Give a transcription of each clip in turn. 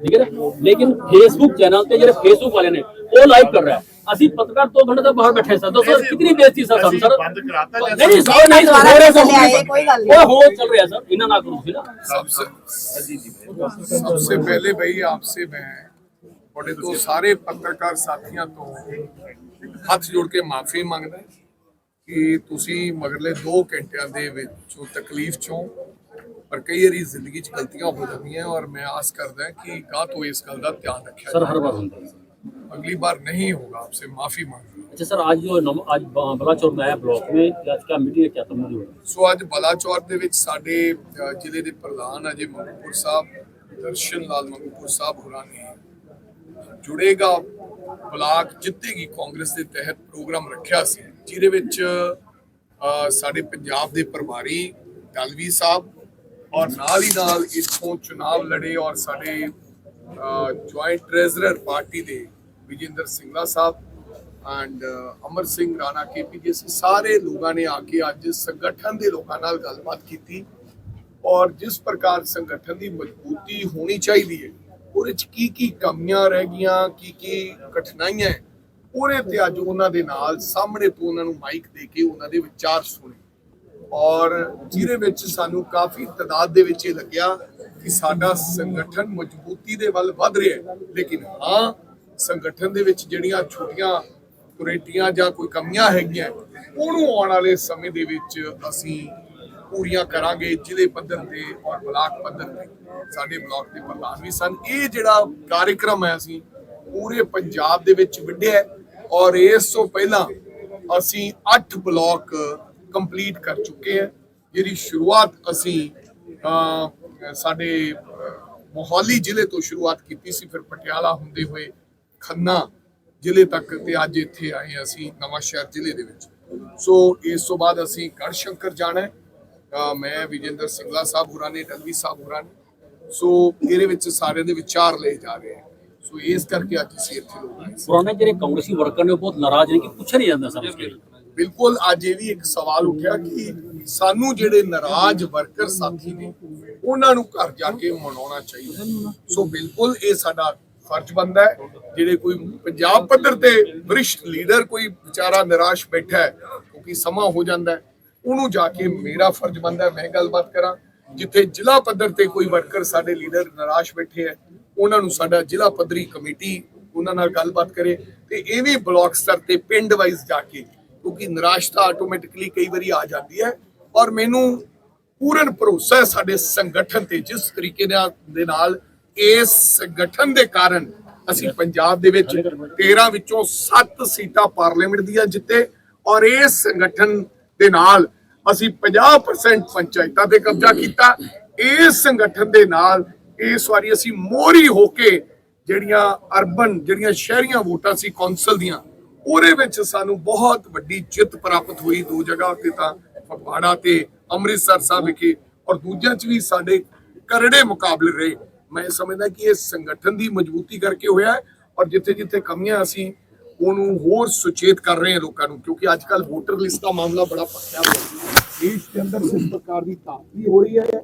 ਠੀਕ ਹੈ ਨਾ ਲੇਕਿਨ ਫੇਸਬੁੱਕ ਚੈਨਲ ਤੇ ਜਿਹੜੇ ਫੇਸਬੁੱਕ ਵਾਲੇ ਨੇ ਉਹ ਲਾਈਵ ਕਰ ਰਿਹਾ ਅਸੀਂ ਪੱਤਰਕਾਰ 2 ਘੰਟੇ ਤੱਕ ਬਾਹਰ ਬੈਠੇ ਸਨ ਦੱਸੋ ਕਿੰਨੀ ਬੇਇੱਜ਼ਤੀ ਸਰ ਸਾਨੂੰ ਸਰ ਬੰਦ ਕਰਾਤਾ ਜਾਂ ਨਹੀਂ ਨਹੀਂ ਸਰ ਨਹੀਂ ਦੁਬਾਰਾ ਹੋ ਰਿਹਾ ਚੱਲੇ ਆਏ, ਕੋਈ ਗੱਲ ਨਹੀਂ। ਉਹ ਹੋ ਚੱਲ ਰਿਹਾ ਸਰ ਇਹਨਾਂ ਨਾਲ ਕਰੋ ਸੀ ਨਾ सबसे सबसे पहले भाई आपसे मैं बड़े तो सारे पत्रकार ਸਾਥੀਆਂ ਤੋਂ ਹੱਥ ਜੋੜ ਕੇ ਮਾਫੀ ਮੰਗਦਾ ਕਿ ਤੁਸੀਂ ਮਗਰਲੇ 2 ਘੰਟਿਆਂ ਦੇ ਵਿੱਚੋਂ ਤਕਲੀਫ ਚੋਂ ਪਰ ਕਈ ਵਾਰੀ ਜ਼ਿੰਦਗੀ 'ਚ ਗਲਤੀਆਂ ਹੋ ਜਾਂਦੀਆਂ ਔਰ ਮੈਂ ਆਸ ਕਰਦਾ ਕਿ ਗਾਹ ਤੋਂ ਇਸ ਗੱਲ ਦਾ ਧਿਆਨ ਰੱਖਿਆ ਸਰ ਜਾਏ। ਹਰ ਵਾਰ ਹੁੰਦਾ ਹੈ अगली बार नहीं होगा आपसे माफी मांगता हूं। अच्छा सर आज जो नम, आज ब- बलाचौर में आया ब्लॉक में आज क्या मीटिंग है क्या तुम मुझे बताओ। ਸੋ ਅੱਜ ਬਲਾਚੌਰ ਦੇ ਵਿੱਚ ਸਾਡੇ ਅ, ਜ਼ਿਲ੍ਹੇ ਦੇ ਪ੍ਰਧਾਨ ਅਜੇ ਮੰਗੂਪੁਰ ਸਾਹਿਬ ਦਰਸ਼ਨ ਲਾਲ ਮੰਗੂਪੁਰ ਸਾਹਿਬ ਹੋਰਾਂ ਨੇ ਜੁੜੇਗਾ ਬਲਾਕ ਜਿੱਤੇਗੀ ਕਾਂਗਰਸ ਦੇ ਤਹਿਤ ਪ੍ਰੋਗਰਾਮ ਰੱਖਿਆ ਸੀ ਜਿਹਦੇ ਵਿੱਚ ਅ, ਸਾਡੇ ਪੰਜਾਬ ਦੇ ਪ੍ਰਭਾਰੀ ਦਲਵੀ ਸਾਹਿਬ ਔਰ ਨਾਲ ਹੀ ਨਾਲ ਇਥੋਂ ਚੁਣਾਵ ਲੜੇ ਔਰ ਸਾਡੇ ਜੁਆਇੰਟ ਟ੍ਰੈਜ਼ਰਰ ਪਾਰਟੀ ਦੇ ਵਿਜੇਂਦਰ ਸਿੰਘਲਾ ਸਾਹਿਬ ਐਂਡ ਅਮਰ ਸਿੰਘ ਰਾਣਾ ਕੇਪੀ ਸੀ ਸਾਰੇ ਲੋਕਾਂ ਨੇ ਆ ਕੇ ਅੱਜ ਸੰਗਠਨ ਦੇ ਲੋਕਾਂ ਨਾਲ ਗੱਲਬਾਤ ਕੀਤੀ ਔਰ ਜਿਸ ਪ੍ਰਕਾਰ ਸੰਗਠਨ ਦੀ ਮਜ਼ਬੂਤੀ ਹੋਣੀ ਚਾਹੀਦੀ ਹੈ ਉਹਦੇ ਚ ਕੀ ਕੀ ਕਮੀਆਂ ਰਹਿ ਗਈਆਂ ਕੀ ਕੀ ਕਠਿਨਾਈਆਂ ਹੈ, ਉਹਦੇ ਤੇ ਅੱਜ ਉਹਨਾਂ ਦੇ ਨਾਲ ਸਾਹਮਣੇ ਤੋਂ ਉਹਨਾਂ ਨੂੰ ਮਾਈਕ ਦੇ ਕੇ ਉਹਨਾਂ ਦੇ ਵਿਚਾਰ ਸੁਣੇ। ਔਰ ਜਿਹਦੇ ਵਿੱਚ ਸਾਨੂੰ ਕਾਫੀ ਤਦਾਦ ਦੇ ਵਿੱਚ ਇਹ ਲੱਗਿਆ ਕਿ ਸਾਡਾ ਸੰਗਠਨ ਮਜ਼ਬੂਤੀ ਦੇ ਵੱਲ ਵੱਧ ਰਿਹਾ ਹੈ। ਲੇਕਿਨ ਹਾਂ, ਸੰਗਠਨ ਦੇ ਵਿੱਚ ਜਿਹੜੀਆਂ ਛੋਟੀਆਂ ਕੁਰੇਟੀਆਂ ਜਾਂ ਕੋਈ ਕਮੀਆਂ ਹੈਗੀਆਂ, ਉਹਨੂੰ ਆਉਣ ਵਾਲੇ ਸਮੇਂ ਦੇ ਵਿੱਚ ਅਸੀਂ ਪੂਰੀਆਂ ਕਰਾਂਗੇ ਜ਼ਿਲ੍ਹੇ ਪੱਧਰ ਤੇ ਔਰ ਬਲਾਕ ਪੱਧਰ ਤੇ। ਸਾਡੇ ਬਲਾਕ ਦੇ ਪ੍ਰਧਾਨ ਵੀ ਸਨ। ਇਹ ਜਿਹੜਾ ਕਾਰਜਕ੍ਰਮ ਹੈ ਅਸੀਂ ਪੂਰੇ ਪੰਜਾਬ ਦੇ ਵਿੱਚ ਵਿੱਢਿਆ ਔਰ ਇਸ ਤੋਂ ਪਹਿਲਾਂ ਅਸੀਂ 8 ਬਲਾਕ ਕੰਪਲੀਟ ਕਰ ਚੁੱਕੇ ਹੈ। ਜਿਹਦੀ ਸ਼ੁਰੂਆਤ ਅਸੀਂ ਸਾਡੇ ਮੋਹਾਲੀ ਜ਼ਿਲ੍ਹੇ ਤੋਂ ਸ਼ੁਰੂਆਤ ਕੀਤੀ ਸੀ, ਫਿਰ ਪਟਿਆਲਾ ਹੁੰਦੇ ਹੋਏ ਖੰਨਾ ਜ਼ਿਲ੍ਹੇ ਤੱਕ ਤੇ ਅੱਜ ਇੱਥੇ ਆਏ ਅਸੀਂ, ਨਵਾਂ ਸ਼ਹਿਰ ਜ਼ਿਲ੍ਹੇ ਦੇ ਵਿੱਚ। ਸੋ, ਇਸ ਤੋਂ ਬਾਅਦ ਅਸੀਂ ਗੜ ਸ਼ੰਕਰ ਜਾਣਾ ਹੈ। ਮੈਂ ਵਿਜੇਂਦਰ ਸਿੰਘਲਾ ਸਾਹਿਬ ਹੋਰਾਂ ਨੇ ਡਲਵੀ ਸਾਹਿਬ ਹੋਰਾਂ ਨੇ। ਸੋ, ਇਹਦੇ ਵਿੱਚ ਸਾਰਿਆਂ ਦੇ ਵਿਚਾਰ ਲਏ ਜਾ ਰਹੇ ਹਨ ਸੋ, ਇਸ ਕਰਕੇ ਅੱਜ ਅਸੀਂ ਇੱਥੇ ਲੋਕ ਆਏ ਜਿਹੜੇ ਕਾਂਗਰਸੀ ਵਰਕਰ ਨੇ, ਉਹ ਬਹੁਤ ਨਾਰਾਜ਼ ਨੇ ਕਿ ਪੁੱਛ ਨਹੀਂ ਜਾਂਦਾ ਸਮਝ ਬਿਲਕੁਲ ਅੱਜ ਇਹ ਵੀ ਇੱਕ ਸਵਾਲ ਉੱਠਿਆ ਕਿ ਸਾਨੂੰ ਜਿਹੜੇ ਨਾਰਾਜ਼ ਵਰਕਰ ਸਾਥੀ ਨੇ, ਉਹਨਾਂ ਨੂੰ ਘਰ ਜਾ ਕੇ ਮਨਾਉਣਾ ਚਾਹੀਦਾ ਸੋ ਬਿਲਕੁਲ ਇਹ ਸਾਡਾ ਫਰਜ਼ ਬਣਦਾ ਹੈ। ਜਿਹੜੇ ਕੋਈ ਪੰਜਾਬ ਪੱਧਰ ਤੇ ਵਰਿਸ਼ਠ ਲੀਡਰ ਕੋਈ ਵਿਚਾਰਾ ਨਿਰਾਸ਼ ਬੈਠਾ ਹੈ, ਕਿਉਂਕਿ ਸਮਾਂ ਹੋ ਜਾਂਦਾ ਹੈ, ਉਹਨੂੰ ਜਾ ਕੇ ਮੇਰਾ ਫਰਜ਼ ਬਣਦਾ ਹੈ। ਮੈਂ ਗੱਲਬਾਤ ਕਰਾਂ, ਜਿੱਥੇ ਜ਼ਿਲ੍ਹਾ ਪੱਧਰ ਤੇ ਕੋਈ ਵਰਕਰ ਸਾਡੇ ਲੀਡਰ ਨਿਰਾਸ਼ ਬੈਠੇ ਹੈ, ਉਹਨਾਂ ਨੂੰ ਸਾਡਾ ਜ਼ਿਲ੍ਹਾ ਪੱਧਰੀ ਕਮੇਟੀ ਉਹਨਾਂ ਨਾਲ ਗੱਲਬਾਤ ਕਰੇ ਤੇ ਇਹ ਵੀ ਬਲਾਕ ਸਤਰ ਤੇ ਪਿੰਡ ਵਾਈਜ਼ ਜਾ ਕੇ ਕਿਉਂਕਿ ਨਿਰਾਸ਼ਤਾ ਆਟੋਮੈਟਿਕਲੀ ਕਈ ਵਾਰੀ ਆ ਜਾਂਦੀ ਹੈ ਔਰ ਮੈਨੂੰ ਪੂਰਨ ਭਰੋਸਾ ਹੈ ਸਾਡੇ ਸੰਗਠਨ ਤੇ, ਜਿਸ ਤਰੀਕੇ ਦੇ ਨਾਲ ਇਸ ਸੰਗਠਨ ਦੇ ਕਾਰਨ ਅਸੀਂ ਪੰਜਾਬ ਦੇ ਵਿੱਚ 13 ਵਿੱਚੋਂ 7 ਸੀਟਾਂ ਪਾਰਲੀਮੈਂਟ ਦੀਆਂ ਜਿੱਤੇ ਔਰ ਇਸ ਸੰਗਠਨ ਦੇ ਨਾਲ ਅਸੀਂ 50% ਪੰਚਾਇਤਾਂ ਤੇ ਕਬਜ਼ਾ ਕੀਤਾ। ਇਸ ਸੰਗਠਨ ਦੇ ਨਾਲ ਇਸ ਵਾਰੀ ਅਸੀਂ ਮੋਹਰੀ ਹੋ ਕੇ ਜਿਹੜੀਆਂ ਅਰਬਨ, ਜਿਹੜੀਆਂ ਸ਼ਹਿਰੀਆਂ ਵੋਟਾਂ ਸੀ ਕੌਂਸਲ ਦੀਆਂ ਉਹਦੇ ਵਿੱਚ ਸਾਨੂੰ ਬਹੁਤ ਵੱਡੀ ਜਿੱਤ ਪ੍ਰਾਪਤ ਹੋਈ ਦੋ ਜਗ੍ਹਾ ਤੇ ਤਾਂ ਫਗਵਾੜਾ ਤੇ ਅੰਮ੍ਰਿਤਸਰ ਸਾਹਿਬ ਵਿਖੇ ਔਰ ਦੂਜਿਆਂ 'ਚ ਵੀ ਸਾਡੇ ਕਰੜੇ ਮੁਕਾਬਲੇ ਰਹੇ। ਮੈਂ ਸਮਝਦਾ ਕਿ ਇਹ ਸੰਗਠਨ ਦੀ ਮਜ਼ਬੂਤੀ ਕਰਕੇ ਹੋਇਆ ਹੈ ਔਰ ਜਿੱਥੇ ਜਿੱਥੇ ਕਮੀਆਂ ਅਸੀਂ ਉਹਨੂੰ ਹੋਰ ਸੁਚੇਤ ਕਰ ਰਹੇ ਹਾਂ ਲੋਕਾਂ ਨੂੰ, ਕਿਉਂਕਿ ਅੱਜ ਕੱਲ ਵੋਟਰ ਲਿਸਟ ਦਾ ਮਾਮਲਾ ਬੜਾ ਪੱਕਿਆ ਹੋਇਆ ਦੇਸ਼ ਦੇ ਅੰਦਰ ਇਸ ਪ੍ਰਕਾਰ ਦੀ ਤਾਕਤੀ ਹੋ ਰਹੀ ਹੈ,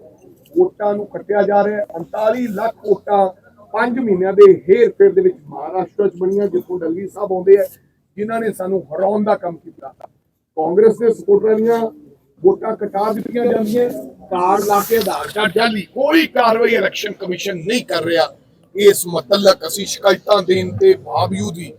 ਵੋਟਾਂ ਨੂੰ ਕੱਟਿਆ ਜਾ ਰਿਹਾ ਹੈ। 39 ਲੱਖ ਵੋਟਾਂ 5 ਮਹੀਨਿਆਂ ਦੇ ਹੇਰ ਫੇਰ ਦੇ ਵਿੱਚ ਮਹਾਰਾਸ਼ਟਰ ਚ ਬਣੀਆਂ, ਜਿੱਥੋਂ ਡੱਲੀ ਸਾਹਿਬ ਆਉਂਦੇ ਆ। ਜਿਨ੍ਹਾਂ ਨੇ ਸਾਨੂੰ ਹਰਾਉਣ ਦਾ ਕੰਮ ਕੀਤਾ। ਕਾਂਗਰਸ ਦੇ ਸਪੋਰਟਰਾਂ ਦੀਆਂ ਵੋਟਾਂ ਕਟਾ ਦਿੱਤੀਆਂ ਜਾਂਦੀਆਂ ਕਾਰਡ ਲਾ ਕੇ ਆਧਾਰ ਕਾਰਡ ਜਾਲੀ ਕੋਈ ਕਾਰਵਾਈ ਇਲੈਕਸ਼ਨ ਕਮਿਸ਼ਨ ਨਹੀਂ ਕਰ ਰਿਹਾ। ਇਸ ਮੁਤਲਕ ਅਸੀਂ ਸ਼ਿਕਾਇਤਾਂ ਦੇਣ ਦੇ ਬਾਵਜੂਦ ਵੀ।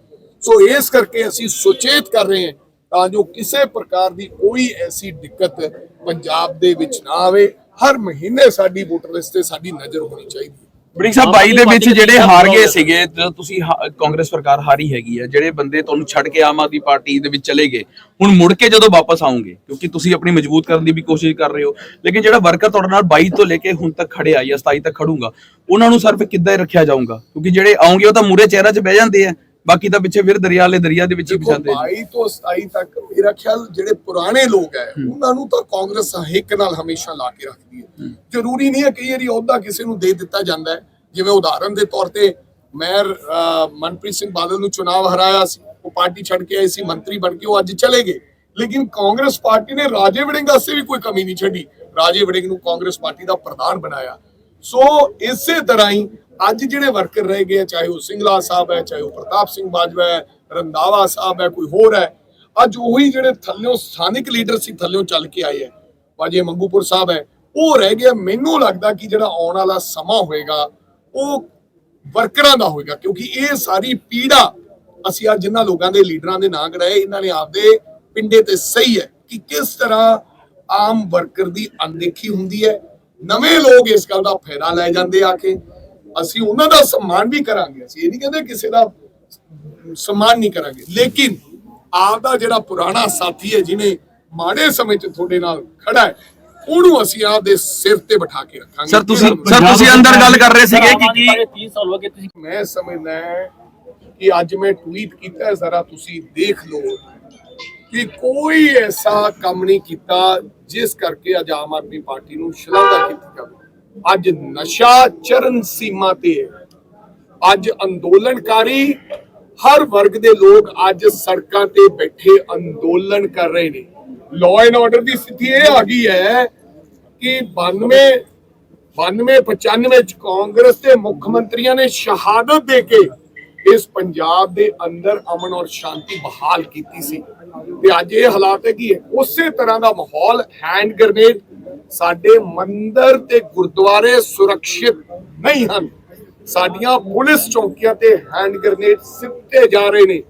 ਸੋ ਇਸ ਕਰਕੇ ਅਸੀਂ ਸੁਚੇਤ ਕਰ ਰਹੇ ਹਾਂ ਤਾਂ ਜੋ ਕਿਸੇ ਪ੍ਰਕਾਰ ਦੀ ਕੋਈ ਐਸੀ ਦਿੱਕਤ ਪੰਜਾਬ ਦੇ ਵਿੱਚ ਨਾ ਆਵੇ। ਹਰ ਮਹੀਨੇ ਸਾਡੀ ਵੋਟਰ ਲਿਸਟ ਤੇ ਸਾਡੀ ਨਜ਼ਰ ਹੋਣੀ ਚਾਹੀਦੀ ਹੈ ਬੜਿੰਗ ਸਾਹਿਬ 22 ਦੇ ਵਿੱਚ ਜਿਹੜੇ ਹਾਰ ਗਏ ਸੀਗੇ ਜਦੋਂ ਤੁਸੀਂ ਕਾਂਗਰਸ ਸਰਕਾਰ ਹਾਰੀ ਹੈਗੀ ਹੈ ਜਿਹੜੇ ਬੰਦੇ ਤੁਹਾਨੂੰ ਛੱਡ ਕੇ ਆਮ ਆਦਮੀ ਪਾਰਟੀ ਦੇ ਵਿੱਚ ਚਲੇ ਗਏ ਹੁਣ ਮੁੜ ਕੇ ਜਦੋਂ ਵਾਪਸ ਆਉਂਗੇ ਕਿਉਂਕਿ ਤੁਸੀਂ ਆਪਣੀ ਮਜ਼ਬੂਤ ਕਰਨ ਦੀ ਵੀ ਕੋਸ਼ਿਸ਼ ਕਰ ਰਹੇ ਹੋ ਲੇਕਿਨ ਜਿਹੜਾ ਵਰਕਰ ਤੁਹਾਡੇ ਨਾਲ 22 ਤੋਂ ਲੈ ਕੇ ਹੁਣ ਤੱਕ ਖੜੇ ਆ ਜਾਂ 27 ਤੱਕ ਖੜੂਗਾ ਉਹਨਾਂ ਨੂੰ ਸਿਰਫ ਕਿੱਦਾਂ ਰੱਖਿਆ ਜਾਊਗਾ? ਕਿਉਂਕਿ ਜਿਹੜੇ ਆਉਂਗੇ ਉਹ ਤਾਂ ਮੂਰੇ ਚਿਹਰਾ 'ਚ ਬਹਿ ਜਾਂਦੇ ਆ ਬਾਕੀ ਤਾਂ ਪਿੱਛੇ ਫਿਰ ਦਰਿਆ ਵਾਲੇ ਦਰਿਆ ਦੇ ਵਿੱਚ ਹੀ ਫਸਾਉਂਦੇ ਨੇ 22 ਤੋਂ 27 ਤੱਕ ਮੇਰਾ ਖਿਆਲ ਜਿਹੜੇ ਪੁਰਾਣੇ ਲੋਕ ਹੈ ਉਹਨਾਂ ਨੂੰ ਤਾਂ ਕਾਂਗਰਸ ਹਿੱਕ ਨਾਲ ਹਮੇਸ਼ਾ ਲਾ ਕੇ ਰੱਖਦੀ ਹੈ। ਜ਼ਰੂਰੀ ਨਹੀਂ ਹੈ ਕਿ ਇਹ ਅਹੁਦਾ ਕਿਸੇ ਨੂੰ ਦੇ ਦਿੱਤਾ ਜਾਂਦਾ ਹੈ। ਜਿਵੇਂ ਉਦਾਹਰਨ ਦੇ ਤੌਰ ਤੇ ਮੈਂ ਅਹ, ਮਨਪ੍ਰੀਤ ਸਿੰਘ ਬਾਦਲ ਨੂੰ ਚੁਣਾਵ ਹਰਾਇਆ ਸੀ ਉਹ ਪਾਰਟੀ ਛੱਡ ਕੇ ਆਏ ਸੀ ਮੰਤਰੀ ਬਣ ਕੇ ਉਹ ਅੱਜ ਚਲੇ ਗਏ। ਲੇਕਿਨ ਕਾਂਗਰਸ ਪਾਰਟੀ ਨੇ ਰਾਜੇ ਵੜਿੰਗ ਵਾਸਤੇ ਵੀ ਕੋਈ ਕਮੀ ਨਹੀਂ ਛੱਡੀ। ਰਾਜੇ ਵੜਿੰਗ ਨੂੰ ਕਾਂਗਰਸ ਪਾਰਟੀ ਦਾ ਪ੍ਰਧਾਨ ਬਣਾਇਆ। ਸੋ ਇਸੇ ਤਰ੍ਹਾਂ ਹੀ ਅੱਜ ਜਿਹੜੇ ਵਰਕਰ ਰਹਿ ਗਏ ਚਾਹੇ ਉਹ ਸਿੰਗਲਾ ਸਾਹਿਬ ਹੈ ਚਾਹੇ ਉਹ ਪ੍ਰਤਾਪ ਸਿੰਘ ਬਾਜਵਾ ਹੈ ਰੰਦਾਵਾ ਸਾਹਿਬ ਹੈ ਕੋਈ ਹੋਰ ਹੈ ਅੱਜ ਉਹੀ ਜਿਹੜੇ ਥੱਲਿਓਂ ਸਥਾਨਿਕ ਲੀਡਰ ਸੀ ਥੱਲਿਓਂ ਚੱਲ ਕੇ ਆਏ ਹੈ ਬਾਜੇ ਮੰਗੂਪੁਰ ਸਾਹਿਬ ਹੈ ਉਹ ਰਹਿ ਗਿਆ। ਮੈਨੂੰ ਲੱਗਦਾ ਕਿ ਜਿਹੜਾ ਆਉਣ ਵਾਲਾ ਸਮਾਂ ਹੋਏਗਾ ਉਹ ਵਰਕਰਾਂ ਦਾ ਹੋਏਗਾ, ਕਿਉਂਕਿ ਇਹ ਸਾਰੀ ਪੀੜਾ ਅਸੀਂ ਅੱਜ ਜਿਨ੍ਹਾਂ ਲੋਕਾਂ ਦੇ ਲੀਡਰਾਂ ਦੇ ਨਾਂ ਕਢਾਏ, ਇਹਨਾਂ ਨੇ ਆਪਦੇ ਪਿੰਡੇ ਤੇ ਸਹੀ ਹੈ ਕਿ ਕਿਸ ਤਰ੍ਹਾਂ ਆਮ ਵਰਕਰ ਦੀ ਅਣਦੇਖੀ ਹੁੰਦੀ ਹੈ। ਨਵੇਂ ਲੋਕ ਇਸ ਗੱਲ ਦਾ ਫਾਇਦਾ ਲੈ ਜਾਂਦੇ ਆ ਕੇ। ਅਸੀਂ ਉਹਨਾਂ ਦਾ ਸਨਮਾਨ ਵੀ ਕਰਾਂਗੇ। ਅਸੀਂ ਇਹ ਨਹੀਂ ਕਹਿੰਦੇ ਕਿਸੇ ਦਾ ਸਨਮਾਨ ਨਹੀਂ ਕਰਾਂਗੇ। ਲੇਕਿਨ ਆਪ ਦਾ ਜਿਹੜਾ ਪੁਰਾਣਾ ਸਾਥੀ ਹੈ, ਜਿਹਨੇ ਮਾੜੇ ਸਮੇਂ 'ਚ ਤੁਹਾਡੇ ਨਾਲ ਖੜਾ ਹੈ ਉਹਨੂੰ ਅਸੀਂ ਆਪਦੇ ਸਿਰ ਤੇ ਬਿਠਾ ਕੇ ਰੱਖਾਂਗੇ। ਸਰ ਤੁਸੀਂ ਸਰ ਤੁਸੀਂ ਅੰਦਰ ਗੱਲ ਕਰ ਰਹੇ ਸੀਗੇ ਕਿ ਕੀ 30 ਸਾਲ ਹੋ ਗਏ ਤੁਸੀਂ। ਮੈਂ ਸਮਝਦਾ ਹੈ ਕਿ ਅੱਜ ਮੈਂ ਟਵੀਟ ਕੀਤਾ ਹੈ ਜ਼ਰਾ ਤੁਸੀਂ ਦੇਖ ਲਓ ਕਿ ਕੋਈ ਐਸਾ ਕੰਮ ਨਹੀਂ ਕੀਤਾ ਜਿਸ ਕਰਕੇ ਅੱਜ ਆਮ ਆਦਮੀ ਪਾਰਟੀ ਨੂੰ ਸ਼ਲਾਘਾ ਕੀਤੀ ਜਾਵੇ। ਅੱਜ ਨਸ਼ਾ ਚਰਨ ਸੀਮਾ ਤੇ ਹੈ। ਅੱਜ ਅੰਦੋਲਨਕਾਰੀ ਹਰ ਵਰਗ ਦੇ ਲੋਕ ਅੱਜ ਸੜਕਾਂ ਤੇ ਬੈਠੇ ਅੰਦੋਲਨ ਕਰ ਰਹੇ ਨੇ। ਲਾਅ ਐਂਡ ਆਰਡਰ ਦੀ ਸਥਿਤੀ ਇਹ ਆ ਗਈ ਹੈ ਕਿ 92 92 95 ਚ ਕਾਂਗਰਸ ਦੇ ਮੁੱਖ ਮੰਤਰੀਆਂ ਨੇ ਸ਼ਹਾਦਤ ਦੇ ਕੇ ਇਸ ਪੰਜਾਬ ਦੇ ਅੰਦਰ ਅਮਨ ਔਰ ਸ਼ਾਂਤੀ ਬਹਾਲ ਕੀਤੀ ਸੀ। ਤੇ ਅੱਜ ਇਹ ਹਾਲਾਤ ਹੈ ਕਿ ਉਸੇ ਤਰ੍ਹਾਂ ਦਾ ਮਾਹੌਲ ਹੈਂਡ ਗ੍ਰਨੇਡ ਸਾਡੇ ਮੰਦਰ ਤੇ ਗੁਰਦੁਆਰੇ ਸੁਰੱਖਿਅਤ ਨਹੀਂ ਹਨ। ਸਾਡੀਆਂ ਪੁਲਿਸ ਚੌਕੀਆਂ ਤੇ ਹੈਂਡ ਗ੍ਰਨੇਡ ਸਿੱਟੇ ਜਾ ਰਹੇ ਨੇ।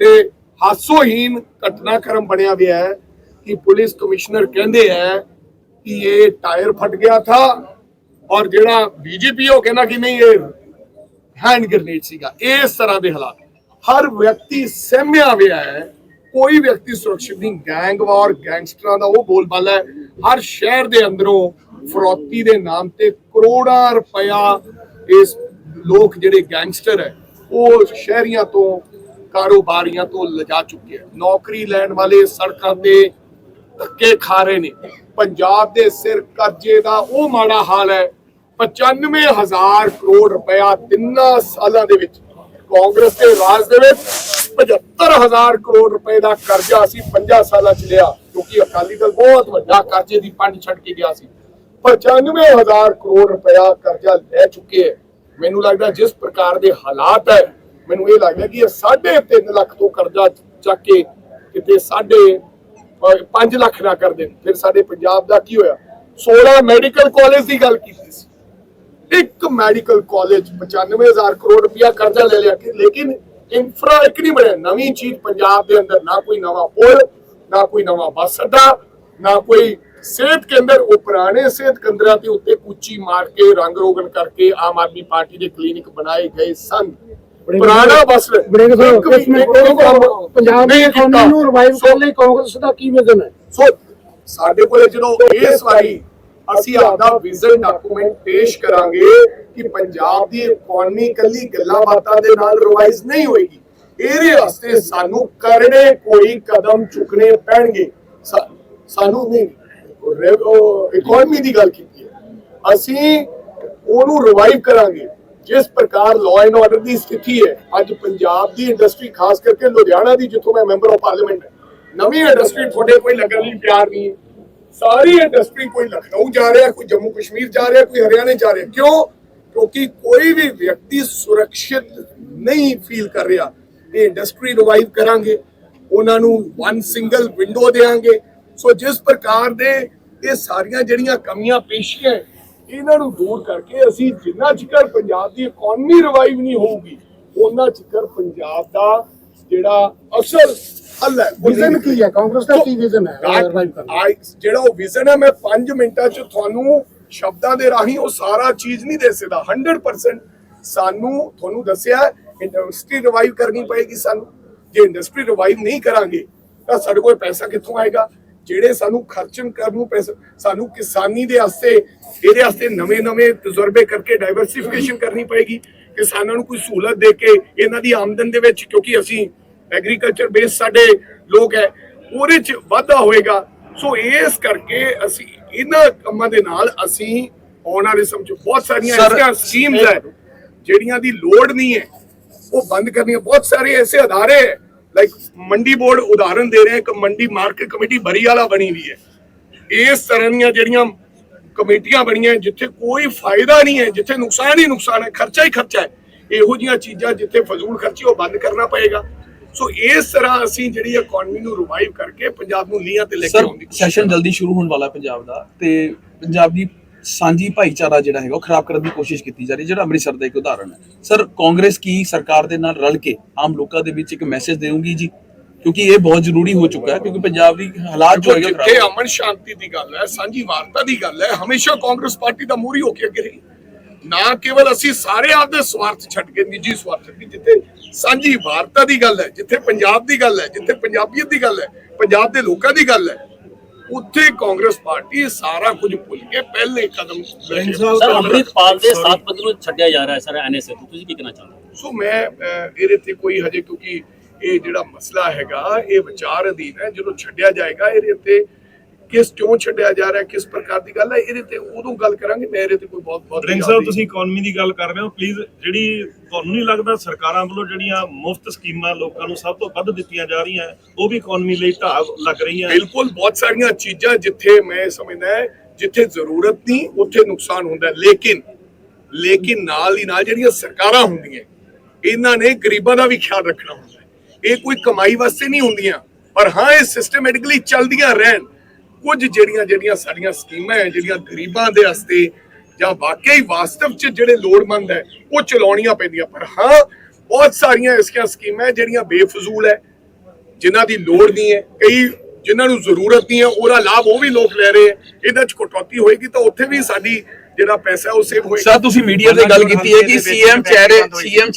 ਤੇ ਹਾਸੋਹੀਨ ਘਟਨਾਕ੍ਰਮ ਬਣਿਆ ਹੋਇਆ ਹੈ। ਕਿ ਪੁਲਿਸ ਕਮਿਸ਼ਨਰ ਕਹਿੰਦੇ ਹੈ ਕਿ ਇਹ ਟਾਇਰ ਫਟ ਗਿਆ ਥਾ ਔਰ ਜਿਹੜਾ ਬੀਜੇਪੀ ਉਹ ਕਹਿੰਦਾ ਕਿ ਨਹੀਂ, ਇਹ ਹੈਂਡ ਗ੍ਰਨੇਡ ਸੀਗਾ। ਇਸ ਤਰ੍ਹਾਂ ਦੇ ਹਾਲਾਤ। ਹਰ ਵਿਅਕਤੀ ਸਹਿਮਿਆ ਹੋਇਆ ਹੈ, ਕੋਈ ਵਿਅਕਤੀ ਸੁਰੱਖਿਅਤ ਨਹੀਂ। ਗੈਂਗ ਗੈਂਗਸਟਰਾਂ ਦਾ ਉਹ ਬੋਲਬਾਲਾ ਹੈ। ਹਰ ਸ਼ਹਿਰ ਦੇ ਅੰਦਰੋਂ ਫਰੋਤੀ ਦੇ ਨਾਮ ਤੇ ਕਰੋੜਾਂ ਰੁਪਇਆ ਇਸ ਲੋਕ ਜਿਹੜੇ ਗੈਂਗਸਟਰ ਹੈ, ਉਹ ਸ਼ਹਿਰੀਆਂ ਤੋਂ, ਕਾਰੋਬਾਰੀਆਂ ਤੋਂ ਲਿਜਾ ਚੁੱਕੇ ਹੈ। ਨੌਕਰੀ ਲੈਣ ਵਾਲੇ ਸੜਕਾਂ ਤੇ ਧੱਕੇ ਖਾ ਰਹੇ ਨੇ। ਪੰਜਾਬ ਦੇ ਸਿਰ ਕਰਜ਼ੇ ਦਾ ਉਹ ਮਾੜਾ ਹਾਲ ਹੈ 95000 ਕਰੋੜ ਰੁਪਇਆ ਤਿੰਨਾਂ ਸਾਲਾਂ ਦੇ ਵਿੱਚ ਕਾਂਗਰਸ ਦੇ ਰਾਜ ਦੇ ਵਿੱਚ 75000 ਕਰੋੜ ਰੁਪਏ ਦਾ ਕਰਜ਼ਾ ਅਸੀਂ 50 ਸਾਲਾਂ ਚ ਲਿਆ, ਕਿਉਂਕਿ ਅਕਾਲੀ ਦਲ ਬਹੁਤ ਵੱਡਾ ਕਰਜ਼ੇ ਦੀ ਪੰਡ ਛੱਡ ਕੇ ਗਿਆ ਸੀ। 95000 ਕਰੋੜ ਰੁਪਇਆ ਕਰਜ਼ਾ ਲੈ ਚੁੱਕੇ ਹੈ। ਮੈਨੂੰ ਲੱਗਦਾ ਜਿਸ ਪ੍ਰਕਾਰ ਦੇ ਹਾਲਾਤ ਹੈ, ਮੈਨੂੰ ਇਹ ਲੱਗਦਾ ਕਿ ਇਹ 3.5 ਲੱਖ ਤੋਂ ਕਰਜ਼ਾ ਚੱਕ ਕੇ ਕਿਤੇ ਸਾਢੇ 5 ਲੱਖ ਨਾ ਕਰ ਦੇਣ। ਫਿਰ ਸਾਡੇ ਪੰਜਾਬ ਦਾ ਕੀ ਹੋਇਆ? 16 ਮੈਡੀਕਲ ਕਾਲਜ ਦੀ ਗੱਲ ਕੀਤੀ ਸੀ। ਇੱਕ ਮੈਡੀਕਲ ਕਾਲਜ 95000 ਕਰੋੜ ਰੁਪਇਆ ਕਰਜ਼ਾ ਲੈ ਲਿਆ ਕਿ, ਲੇਕਿਨ ਇਨਫਰਾ ਇੱਕ ਨਹੀਂ ਬਣਿਆ। ਨਵੀਂ ਚੀਜ਼ ਪੰਜਾਬ ਦੇ ਅੰਦਰ ਨਾ ਕੋਈ ਨਵਾਂ ਪੁਲ, ਨਾ ਕੋਈ ਨਵਾਂ ਬੱਸ ਅੱਡਾ, ਨਾ ਕੋਈ ਸਿਹਤ ਕੇਂਦਰ। ਉਹ ਪੁਰਾਣੇ ਸਿਹਤ ਕੇਂਦਰਾਂ ਦੇ ਉੱਤੇ ਕੁੱਚੀ ਮਾਰ ਕੇ, ਰੰਗ ਰੋਗਨ ਕਰਕੇ ਆਮ ਆਦਮੀ ਪਾਰਟੀ ਦੇ ਕਲੀਨਿਕ ਬਣਾਏ ਗਏ ਸਨ। ਪੁਰਾਣਾ ਬੱਸ ਬ੍ਰੇਕ ਵੀ- ਇੱਕ ਮਿੰਟ ਕੰਮ ਪੰਜਾਬ ਦੀ ਇਕਨੋਮੀ। ਨੂੰ ਰਿਵਾਈਵ ਕਰਨ ਲਈ ਕਾਂਗਰਸ ਦਾ ਕੀ ਵਿਜ਼ਨ ਹੈ? ਸੋ ਸਾਡੇ ਕੋਲੇ ਜਦੋਂ ਇਸ ਵਾਰੀ ਅਸੀਂ ਆਪਦਾ ਵਿਜ਼ਨ ਡਾਕੂਮੈਂਟ ਪੇਸ਼ ਕਰਾਂਗੇ ਕਿ ਪੰਜਾਬ ਦੀ ਇਕਨੋਮੀ ਕੱਲੀ ਗੱਲਾਂ ਬਾਤਾਂ ਦੇ ਨਾਲ ਰਿਵਾਈਜ਼ ਨਹੀਂ ਹੋਏਗੀ। ਇਹਦੇ ਵਾਸਤੇ ਸਾਨੂੰ ਕਰਨੇ ਕੋਈ ਕਦਮ ਚੁੱਕਣੇ ਪੈਣਗੇ। ਸਾ- ਸਾਨੂੰ ਨਹੀਂ ਇਕਨੋਮੀ ਦੀ ਗੱਲ ਕੀਤੀ ਹੈ। ਅਸੀਂ ਉਹਨੂੰ ਰਿਵਾਈਵ ਕਰਾਂਗੇ। ਜਿਸ ਪ੍ਰਕਾਰ ਲਾਅ ਐਂਡ ਆਰਡਰ ਦੀ ਸਥਿਤੀ ਹੈ, ਅੱਜ ਪੰਜਾਬ ਦੀ ਇੰਡਸਟਰੀ ਖਾਸ ਕਰਕੇ ਲੁਧਿਆਣਾ ਦੀ, ਜਿੱਥੋਂ ਮੈਂ ਮੈਂਬਰ ਆਫ ਪਾਰਲੀਮੈਂਟ ਨਵੀਂ ਇੰਡਸਟਰੀ ਤੁਹਾਡੇ ਕੋਈ ਲੱਗਣ ਲਈ ਤਿਆਰ ਨਹੀਂ ਹੈ। ਸਾਰੀ ਇੰਡਸਟਰੀ ਕੋਈ ਲਖਨਊ ਜਾ ਰਿਹਾ, ਕੋਈ ਜੰਮੂ ਕਸ਼ਮੀਰ ਜਾ ਰਿਹਾ, ਕੋਈ ਹਰਿਆਣੇ ਜਾ ਰਿਹਾ। ਕਿਉਂ? ਕਿਉਂਕਿ ਕੋਈ ਵੀ ਵਿਅਕਤੀ ਸੁਰੱਖਿਅਤ ਨਹੀਂ ਫੀਲ ਕਰ ਰਿਹਾ। ਇਹ ਇੰਡਸਟਰੀ ਰਿਵਾਈਵ ਕਰਾਂਗੇ, ਉਹਨਾਂ ਨੂੰ ਵਨ ਸਿੰਗਲ ਵਿੰਡੋ ਦੇਾਂਗੇ ਸੋ ਜਿਸ ਪ੍ਰਕਾਰ ਦੇ ਇਹ ਸਾਰੀਆਂ ਜਿਹੜੀਆਂ ਕਮੀਆਂ, ਪੇਸ਼ੀਆਂ ਇਹਨਾਂ ਨੂੰ ਦੂਰ ਕਰਕੇ ਅਸੀਂ ਜਿੰਨਾ ਚਿਕਰ ਪੰਜਾਬ ਦੀ ਇਕਨੋਮੀ ਰਿਵਾਈਵ ਨਹੀਂ ਹੋਊਗੀ ਉਹਨਾਂ ਚਿਕਰ ਪੰਜਾਬ ਦਾ ਜਿਹੜਾ ਅਸਲ ਹੱਲ ਹੈ। ਵਿਜ਼ਨ ਕੀ ਹੈ? ਕਾਂਗਰਸ ਦਾ ਕੀ ਵਿਜ਼ਨ ਹੈ? ਜਿਹੜਾ ਉਹ ਵਿਜ਼ਨ ਹੈ ਮੈਂ 5 ਮਿੰਟਾਂ ਚ ਤੁਹਾਨੂੰ ਸ਼ਬਦਾਂ ਦੇ ਰਾਹੀਂ ਉਹ ਸਾਰਾ ਚੀਜ਼ ਨਹੀਂ ਦੇ ਸਕਦਾ। 100% ਸਾਨੂੰ ਤੁਹਾਨੂੰ ਦੱਸਿਆ ਇੰਡਸਟਰੀ ਰਿਵਾਈਵ ਕਰਨੀ ਪਏਗੀ ਸਾਨੂੰ। ਜੇ ਇੰਡਸਟਰੀ ਰਿਵਾਈਵ ਨਹੀਂ ਕਰਾਂਗੇ ਤਾਂ ਸਾਡੇ ਕੋਲ ਪੈਸਾ ਕਿੱਥੋਂ ਆਏਗਾ? ਜਿਹੜੇ ਸਾਨੂੰ ਖਰਚਣ ਕਰਨ ਨੂੰ ਪੈਸਾ ਸਾਨੂੰ ਕਿਸਾਨੀ ਦੇ ਵਾਸਤੇ ਇਹਦੇ ਵਾਸਤੇ ਨਵੇਂ-ਨਵੇਂ ਤਜਰਬੇ ਕਰਕੇ ਡਾਈਵਰਸਿਫਿਕੇਸ਼ਨ ਕਰਨੀ ਪਏਗੀ। ਕਿਸਾਨਾਂ ਨੂੰ ਕੋਈ ਸਹੂਲਤ ਦੇ ਕੇ ਇਹਨਾਂ ਦੀ ਆਮਦਨ ਦੇ ਵਿੱਚ ਕਿਉਂਕਿ ਅਸੀਂ ਐਗਰੀਕਲਚਰ ਬੇਸ ਸਾਡੇ ਲੋਕ ਹੈ ਉਹਦੇ ਚ ਵਾਧਾ ਹੋਏਗਾ। ਸੋ ਇਸ ਕਰਕੇ ਅਸੀਂ ਇਹਨਾਂ ਕੰਮਾਂ ਦੇ ਨਾਲ ਅਸੀਂ ਆਉਣ ਵਾਲੇ ਸਮੇਂ 'ਚ ਬਹੁਤ ਸਾਰੀਆਂ ਐਸੀਆਂ ਸਕੀਮਸ ਹੈ ਜਿਹੜੀਆਂ ਦੀ ਲੋੜ ਨਹੀਂ ਹੈ। ਉਹ ਬੰਦ ਕਰਨੀਆਂ। ਬਹੁਤ ਸਾਰੇ ਐਸੇ ਅਦਾਰੇ ਹੈ ਲਾਈਕ ਮੰਡੀ ਬੋਰਡ ਉਦਾਹਰਨ ਦੇ ਰਹੇ ਇੱਕ ਮੰਡੀ ਮਾਰਕੀਟ ਕਮੇਟੀ ਬਰੀ ਵਾਲਾ ਬਣੀ ਹੋਈ ਹੈ। ਇਸ ਤਰ੍ਹਾਂ ਦੀਆਂ ਜਿਹੜੀਆਂ ਕਮੇਟੀਆਂ ਬਣੀਆਂ ਜਿੱਥੇ ਕੋਈ ਫਾਇਦਾ ਨਹੀਂ ਹੈ ਜਿੱਥੇ ਨੁਕਸਾਨ ਹੀ ਨੁਕਸਾਨ ਹੈ ਖਰਚਾ ਹੀ ਖਰਚਾ ਹੈ ਇਹੋ ਜਿਹੀਆਂ ਚੀਜ਼ਾਂ ਜਿੱਥੇ ਫਜ਼ੂਲ ਖਰਚੀ ਉਹ ਬੰਦ ਕਰਨਾ ਪਏਗਾ। ਸੋ ਇਸ ਤਰ੍ਹਾਂ ਅਸੀਂ ਜਿਹੜੀ ਇਕਨੋਮੀ ਨੂੰ ਰਿਵਾਈਵ ਕਰਕੇ ਪੰਜਾਬ ਨੂੰ ਲੀਹਾਂ ਤੇ ਲੈ ਕੇ ਸਰ ਆਉਣ ਦੀ ਕੋਸ਼ਿਸ਼ ਸੈਸ਼ਨ ਜਲਦੀ ਸ਼ੁਰੂ ਹੋਣ ਵਾਲਾ ਪੰਜਾਬ ਦਾ ਤੇ ਪੰਜਾਬ ਦੀ ਸਾਂਝੀ ਭਾਈਚਾਰਾ ਜਿਹੜਾ ਹੈਗਾ ਉਹ ਖਰਾਬ ਕਰਨ ਦੀ ਕੋਸ਼ਿਸ਼ ਕੀਤੀ ਜਾ ਰਹੀ ਹੈ, ਜਿਹੜਾ ਅੰਮ੍ਰਿਤਸਰ ਦਾ ਇੱਕ ਉਦਾਹਰਣ ਹੈ। ਸਰ ਕਾਂਗਰਸ ਕੀ ਸਰਕਾਰ ਦੇ ਨਾਲ ਰਲ ਕੇ ਆਮ ਲੋਕਾਂ ਦੇ ਵਿੱਚ ਇੱਕ ਮੈਸੇਜ ਦੇਊਗੀ ਜੀ? ਕਿਉਂਕਿ ਇਹ ਬਹੁਤ ਜ਼ਰੂਰੀ ਹੋ ਚੁੱਕਾ ਹੈ ਕਿਉਂਕਿ ਪੰਜਾਬ ਦੀ ਹਾਲਾਤ ਜੋ ਹੈਗੇ ਉਹ ਜਿੱਥੇ ਹੋ ਅਮਨ ਸ਼ਾਂਤੀ ਦੀ ਗੱਲ ਹੈ ਸਾਂਝੀ ਵਾਰਤਾ ਦੀ ਗੱਲ ਹੈ ਹਮੇਸ਼ਾ ਕਾਂਗਰਸ ਪਾਰਟੀ ਦਾ ਮੂਰੀ ਹੋ ਕੇ ਅੱਗੇ ਰਹੀ। ਨਾ ਕੇਵਲ ਅਸੀਂ ਸਾਰੇ ਆਪਦੇ ਸਵਾਰਥ ਛੱਡ ਕੇ ਨਿੱਜੀ ਸਵਾਰਥ ਦੀ ਜਿੱਥੇ ਸਾਂਝੀ ਵਾਰਤਾ ਦੀ ਗੱਲ ਹੈ ਜਿੱਥੇ ਪੰਜਾਬ ਦੀ ਗੱਲ ਹੈ ਜਿੱਥੇ ਪੰਜਾਬੀਅਤ ਦੀ ਗੱਲ ਹੈ ਪੰਜਾਬ ਦੇ ਲੋਕਾਂ ਦੀ ਗੱਲ ਹੈ। ਉੱਥੇ ਕਾਂਗਰਸ ਪਾਰਟੀ ਸਾਰਾ ਕੁਝ ਭੁੱਲ ਕੇ ਪਹਿਲੇ ਕਦਮ ਸਰ ਅੰਮ੍ਰਿਤਪਾਲ ਦੇ ਸਾਥ ਬੰਦੇ ਨੂੰ ਛੱਡਿਆ ਜਾ ਰਿਹਾ ਹੈ ਸਰ ਐਨਐਸਏ ਤੋਂ। ਤੁਸੀਂ ਕੀ ਕਹਿਣਾ ਚਾਹੁੰਦੇ ਹੋ? ਸੋ ਮੈਂ ਇਹਦੇ ਤੇ ਕੋਈ ਹਜੇ ਕਿਉਂਕਿ ਇਹ ਜਿਹੜਾ ਮਸਲਾ ਹੈਗਾ ਇਹ ਵਿਚਾਰ ਅਧੀਨ ਹੈ ਜਦੋਂ ਛੱਡਿਆ ਜਾਏਗਾ ਇਹਦੇ ਤੇ ਕਿਸ ਕਿਉਂ ਛੱਡਿਆ ਜਾ ਰਿਹਾ ਕਿਸ ਪ੍ਰਕਾਰ ਦੀ ਗੱਲ ਹੈ ਇਹਦੇ ਤੇ ਉਦੋਂ ਗੱਲ ਕਰਾਂਗੇ ਮੈਂ ਇਹਦੇ ਤੇ ਕੋਈ ਬਹੁਤ ਬਹੁਤ ਰਿੰਗ ਜ਼ਿਆਦਾ ਸਾਹਿਬ ਤੁਸੀਂ ਇਕਨੋਮੀ ਦੀ ਗੱਲ ਕਰ ਰਹੇ ਹੋ ਪਲੀਜ਼ ਜਿਹੜੀ ਤੁਹਾਨੂੰ ਨਹੀਂ ਲੱਗਦਾ ਸਰਕਾਰਾਂ ਵੱਲੋਂ ਜਿਹੜੀਆਂ ਮੁਫਤ ਸਕੀਮਾਂ ਲੋਕਾਂ ਨੂੰ ਸਭ ਤੋਂ ਵੱਧ ਦਿੱਤੀਆਂ ਜਾ ਰਹੀਆਂ ਉਹ ਵੀ ਇਕਨੋਮੀ ਲਈ ਢਾਹ ਲੱਗ ਰਹੀਆਂ ਬਿਲਕੁਲ ਬਹੁਤ ਸਾਰੀਆਂ ਚੀਜ਼ਾਂ ਜਿੱਥੇ ਮੈਂ ਸਮਝਦਾ ਹੈ, ਜਿੱਥੇ ਜ਼ਰੂਰਤ ਨਹੀਂ ਉੱਥੇ ਨੁਕਸਾਨ ਹੁੰਦਾ। ਲੇਕਿਨ ਲੇਕਿਨ ਨਾਲ ਹੀ ਨਾਲ ਜਿਹੜੀਆਂ ਸਰਕਾਰਾਂ ਹੁੰਦੀਆਂ ਇਹਨਾਂ ਨੇ ਗਰੀਬਾਂ ਦਾ ਵੀ ਖਿਆਲ ਰੱਖਣਾ ਹੁੰਦਾ ਹੈ। ਇਹ ਕੋਈ ਕਮਾਈ ਵਾਸਤੇ ਨਹੀਂ ਹੁੰਦੀਆਂ ਪਰ ਹਾਂ ਇਹ ਸਿਸਟਮੈਟਿਕਲੀ ਚੱਲਦੀਆਂ ਰਹਿਣ ਕੁਝ ਜਿਹੜੀਆਂ ਜਿਹੜੀਆਂ ਸਾਡੀਆਂ ਸਕੀਮਾਂ ਹੈ ਜਿਹੜੀਆਂ ਗਰੀਬਾਂ ਦੇ ਵਾਸਤੇ ਜਾਂ ਵਾਕਈ ਵਾਸਤਵ ਚ ਜਿਹੜੇ ਲੋੜਮੰਦ ਹੈ ਉਹ ਚਲਾਉਣੀਆਂ ਪੈਂਦੀਆਂ। ਪਰ ਹਾਂ ਬਹੁਤ ਸਾਰੀਆਂ ਐਸੀਆਂ ਸਕੀਮਾਂ ਜਿਹੜੀਆਂ ਬੇਫਜ਼ੂਲ ਹੈ ਜਿਨ੍ਹਾਂ ਦੀ ਲੋੜ ਨਹੀਂ ਹੈ। ਕਈ ਜਿਨ੍ਹਾਂ ਨੂੰ ਜ਼ਰੂਰਤ ਨਹੀਂ ਹੈ ਉਹਦਾ ਲਾਭ ਉਹ ਵੀ ਲੋਕ ਲੈ ਰਹੇ ਹੈ। ਇਹਦੇ ਚ ਕਟੌਤੀ ਹੋਏਗੀ ਤਾਂ ਉੱਥੇ ਵੀ ਸਾਡੀ ਜਿਹੜਾ ਪੈਸਾ ਉਹ ਸੇਵ ਹੋਏਗਾ। ਸਰ ਤੁਸੀਂ ਮੀਡੀਆ ਤੇ ਗੱਲ ਕੀਤੀ ਹੈ ਕਿ ਸੀਐਮ ਚਿਹਰੇ ਸੀਐਮ